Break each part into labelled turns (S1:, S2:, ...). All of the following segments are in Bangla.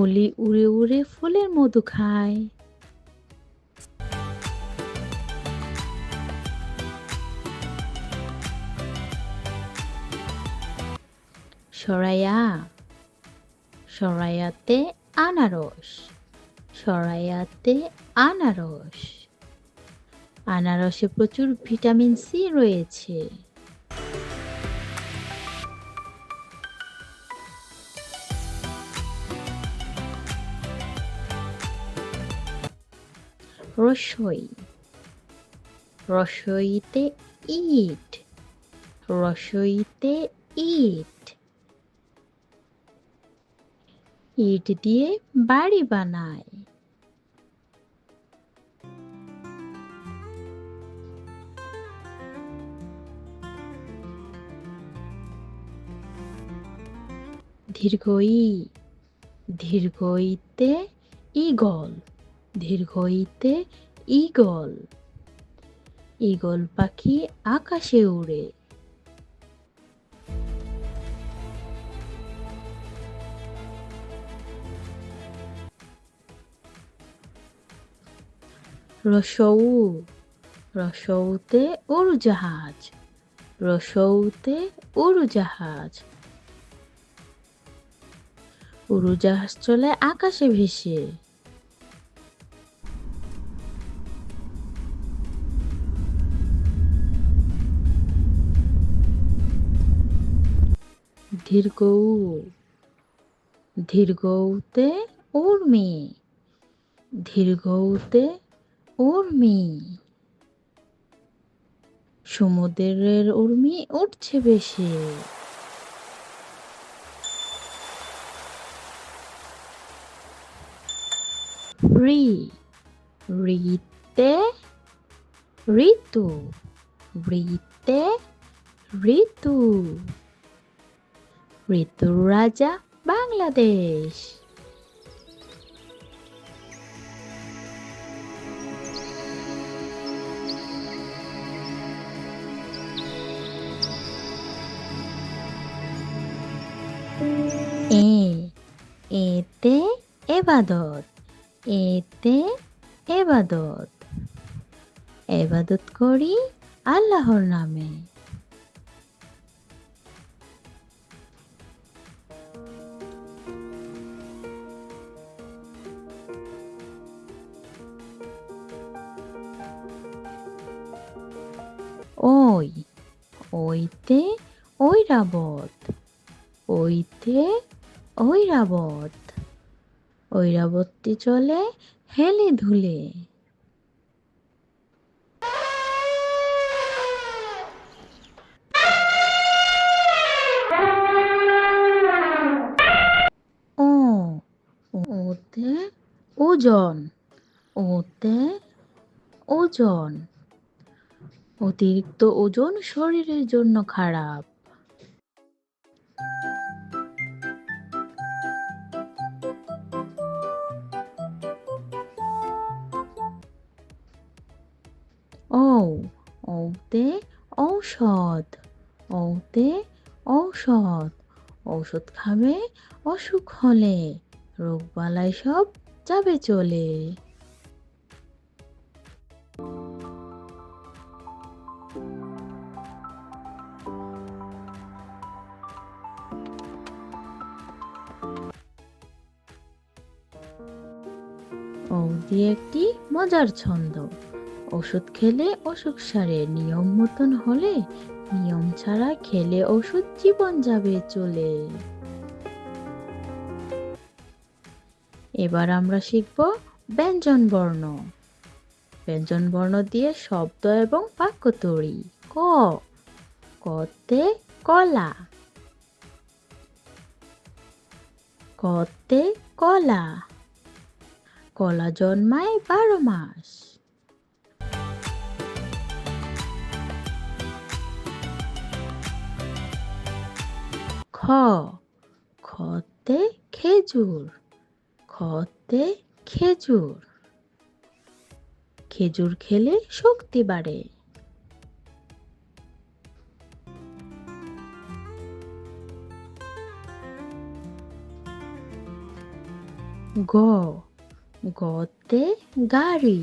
S1: অলি উড়ে উড়ে ফুলের মধু খায়। সরাইয়া সরাইয়াতে আনারস সরাইয়াতে আনারস। আনারসে প্রচুর ভিটামিন সি রয়েছে। রসই। রসইতে ইট। রসইতে ইট। ইট দিয়ে বাড়ি বানায়। দীর্ঘই দীর্ঘইতে ইগল দীর্ঘইতে ইগল ইগল পাখি আকাশে উড়ে। রসৌ, রসৌতে উড়োজাহাজ। রসৌতে উড়োজাহাজ। উড়োজাহাজ চলে আকাশে ভেসে। দীর্ঘৌ দীর্ঘৌতে উর্মি দীর্ঘৌতে উর্মি। সমুদ্রের উর্মি উঠছে বেশি। রি রিতে ঋতু রিতে ঋতু। ঋতুর রাজা বাংলাদেশ এ এতে এবাদত এতে এবাদত। এবাদত করি আল্লাহর নামে। ওই ওইতে ঐরাবত ওইতে ঐরাবত ঐরাবতটি চলে হেলে ধুলে ও ওতে ওজন ওতে ওজন অতিরিক্ত ওজন শরীরের জন্য খারাপ। ও ওতে ঔষধ ওতে ঔষধ। ঔষধ খাবে, অসুখ হলে রোগবালাই সব যাবে চলে। ঔদি একটি মজার ছন্দ। ওষুধ খেলে অসুখ সারে, নিয়ম মতন হলে, নিয়ম ছাড়া খেলে ওষুধ জীবন যাবে চলে। এবার আমরা শিখব ব্যঞ্জন বর্ণ। ব্যঞ্জন বর্ণ দিয়ে শব্দ এবং বাক্য তৈরি ক। কতে কলা। কতে কলা। কলা জন্মায় বারো মাস। খ। খতে খেজুর। খতে খেজুর। খেজুর খেলে শক্তি বাড়ে। গ গতে গাড়ি।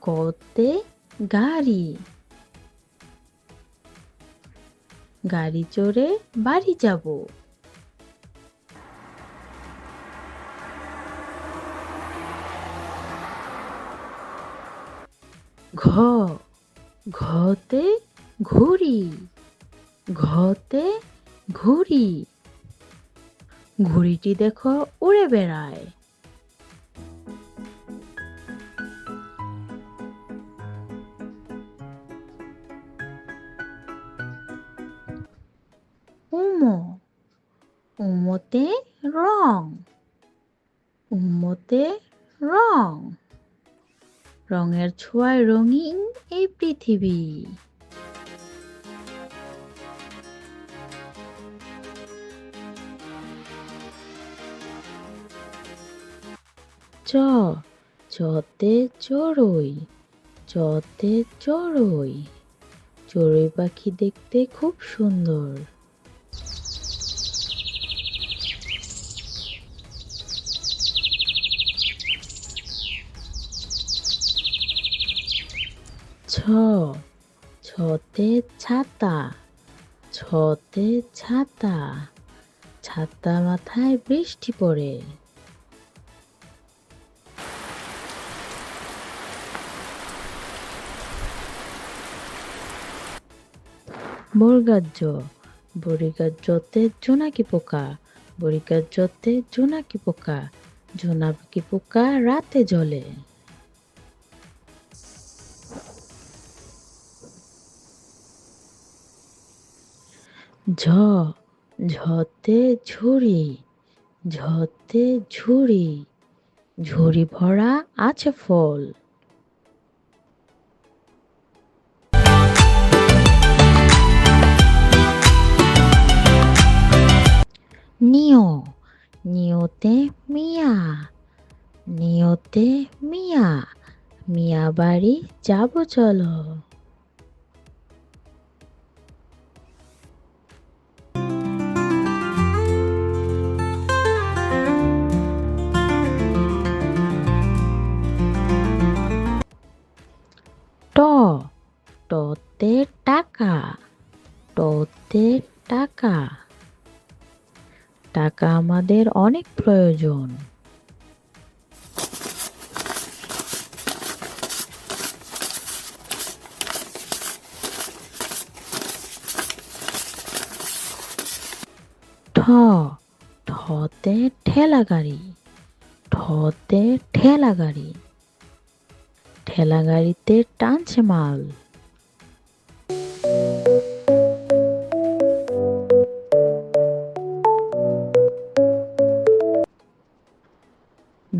S1: গতে গাড়ি। গাড়ি চড়ে বাড়ি যাব। ঘতে ঘুড়ি ঘতে ঘুড়ি ঘুড়িটি দেখো উড়ে বেড়ায়। উমো উমোতে রং উমোতে রং। রঙের ছোঁয়ায় রঙিন এই পৃথিবী। চ, চতে চড়ুই চতে চড়ুই। চড়ুই পাখি দেখতে খুব সুন্দর। ছতে ছাতা ছতে ছাতা ছাতা মাথায় বৃষ্টি পড়ে বর্গাজ্য বরিগাজ্যতে জোনাকি পোকা বরিগাজ্যতে জোনাকি পোকা জোনাকি পোকা রাতে জ্বলে ঝ, ঝতে ঝুড়ি ঝতে ঝুড়ি ঝুড়ি ভরা আছে ফল। নিও নিওতে মিয়া নিওতে মিয়া মিয়া বাড়ি যাব চলো। টতে টাকা টতে টাকা। টাকা আমাদের অনেক প্রয়োজন। ঠ, ঠতে ঠেলা গাড়ি, ঠতে ঠেলা গাড়ি। ঠেলা গাড়িতে টানছে মাল।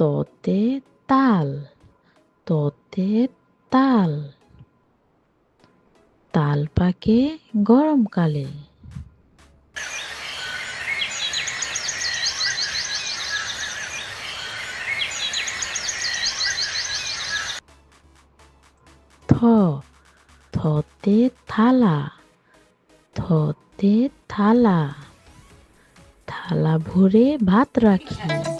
S1: তোতে তাল তোতে তাল তাল পাকে গরমকালে থ। থতে থালা। থতে থালা। থালা ভরে ভাত রাখি।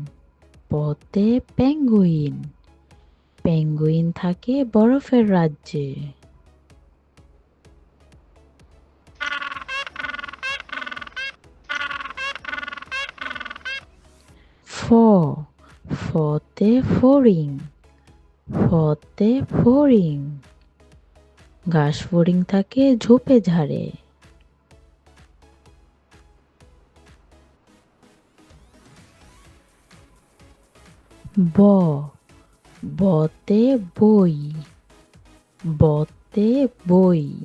S1: পতে পেঙ্গুইন। পেঙ্গুইন থাকে বরফের রাজ্যে। ফ, ফতে ফড়িং ফতে ফড়িং ঘাস ফড়িং থাকে ঝোপে ঝাড়ে। ব, বতে বই বতে বই।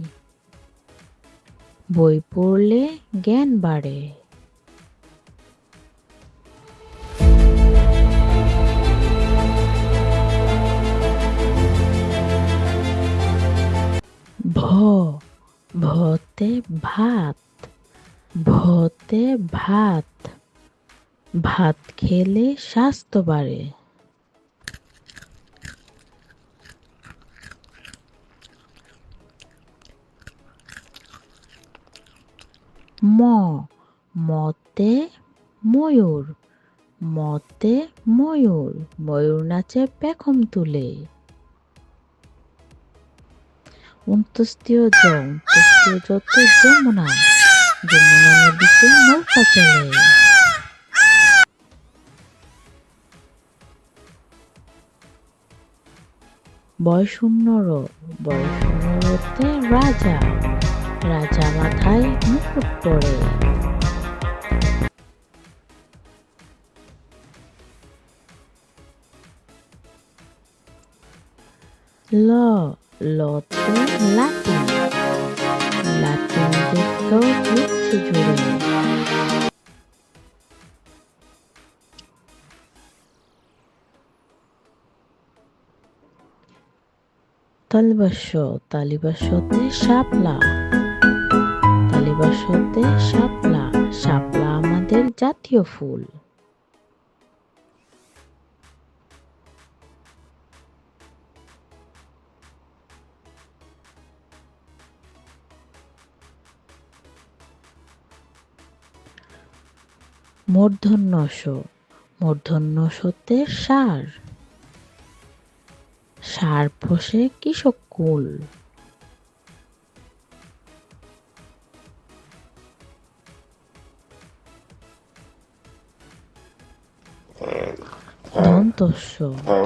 S1: বই পড়লে জ্ঞান বাড়ে। ভ, ভতে ভাত ভতে ভাত। ভাত খেলে স্বাস্থ্য বাড়ে। ম, মতে ময়ূর মতে ময়ূর ময়ূর নাচে পেখম তুলে। উন্তস্তীয় জ উন্তস্তীয় যমুনা যমুনা নদীতে নৌকা চলে। রাজা। রাজা মাথায় মুকুট পরে। ল লতে লাটিন তালিবাস্য তালিবাস্যতে তালিবাস্যতে শাপলা শাপলা আমাদের জাতীয় ফুল। মূর্ধন্যস মূর্ধন্যসতে সার। সার পোষে কৃষক কুল।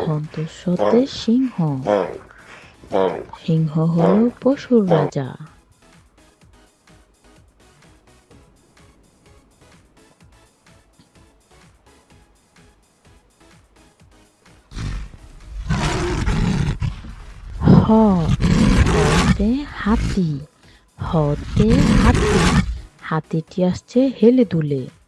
S1: ধন্তস্যতে সিংহ। সিংহ হল পশুর রাজা। হতে হাতি হতে হাতি। হাতিটি আসছে হেলে দুলে।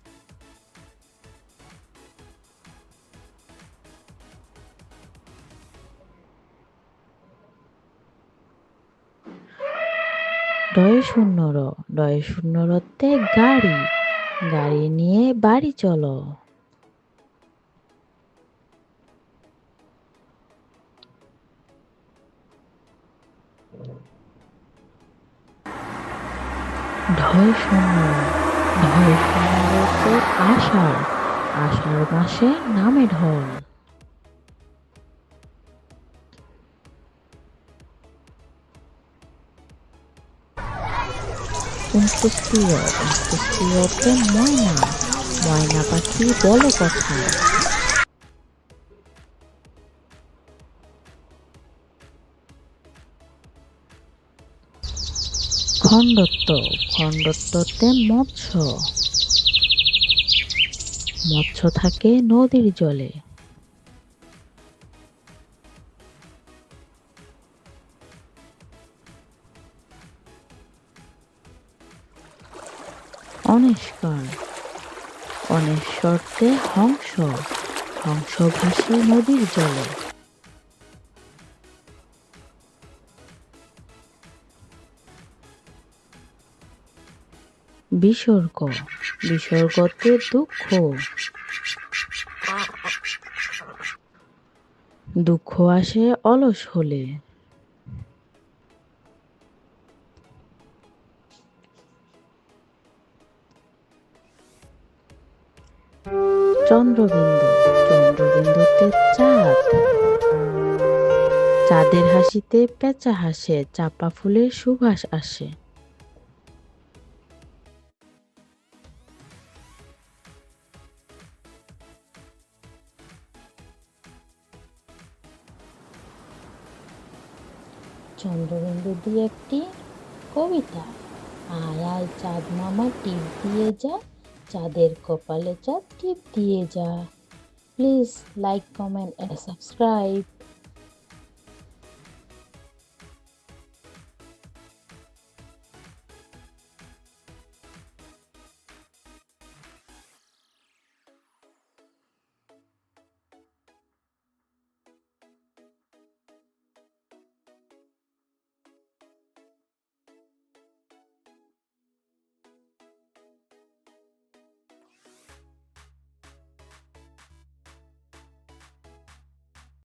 S1: ডয়ে শূন্য র ডয়ে শূন্য রতে গাড়ি। গাড়ি নিয়ে বাড়ি চলো। ঢয় শূন্য ঢয় শূন্যতে আষাঢ়। আষাঢ় মাসে নামে ঢল উনত্রিশটিও উনত্রিশটিওতে ময়না। ময়না পাখি বলো কথা। খণ্ডত্ব। খণ্ডত্বতে মৎস্য। মৎস্য থাকে নদীর জলে। অনেস্কর অনেশ্বরতে হংস হংস ভাসে নদীর জলে। বিসর্গ বিসর্গতে দুঃখ। দুঃখ আসে অলস হলে। চন্দ্রবিন্দু, চন্দ্রবিন্দুতে চাঁদ। চাঁদের হাসিতে পেঁচা হাসে, চাপা ফুলের সুবাস আসে। চন্দ্রবিন্দু দিয়ে একটি কবিতা, আয় আয়, চাঁদ মামা, টিপ দিয়ে যা। চাঁদের কপালে চাঁদ টিপ দিয়ে যা। Please like comment and subscribe